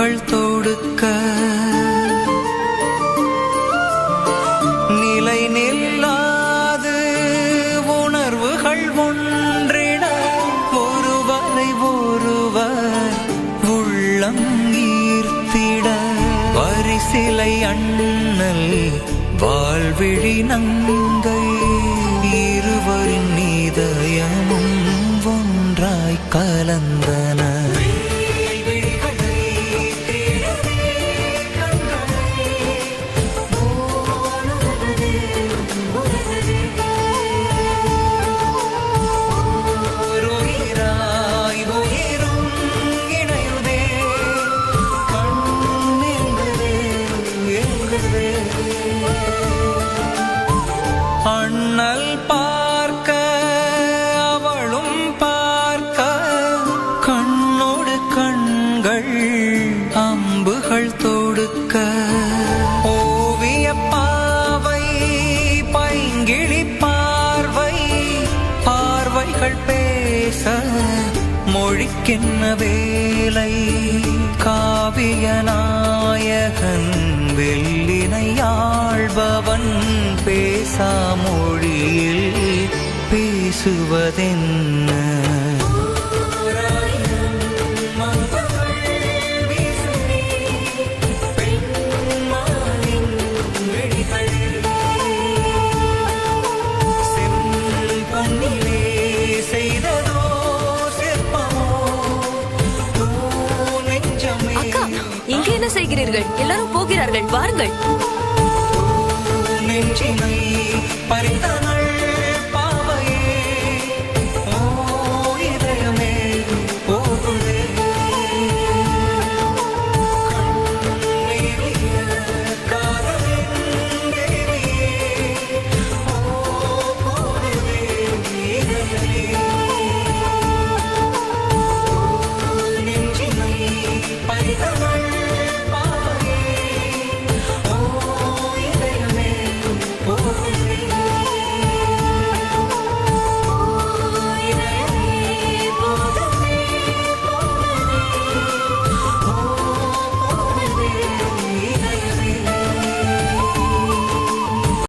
புகழ் தொடுக்க. நிலை நில்லாது உணர்வுகள் ஒன்றிட. ஒருவரை ஒருவர் உள்ளம் ஈர்த்திட. வரிசிலை அண்ணல் வாழ்விழி நங்கை. இருவரின் நீதயமும் ஒன்றாய் கலந்தன. மக்கள் பேச மொழிக்கின்ன வேலை காவிய நாயகன் வெள்ளினையாழ்பவன் பேசா மொழியில் பேசுவதென்ன? பார்க்கிறீர்கள் எல்லாரும் போகிறார்கள். வாருங்கள்.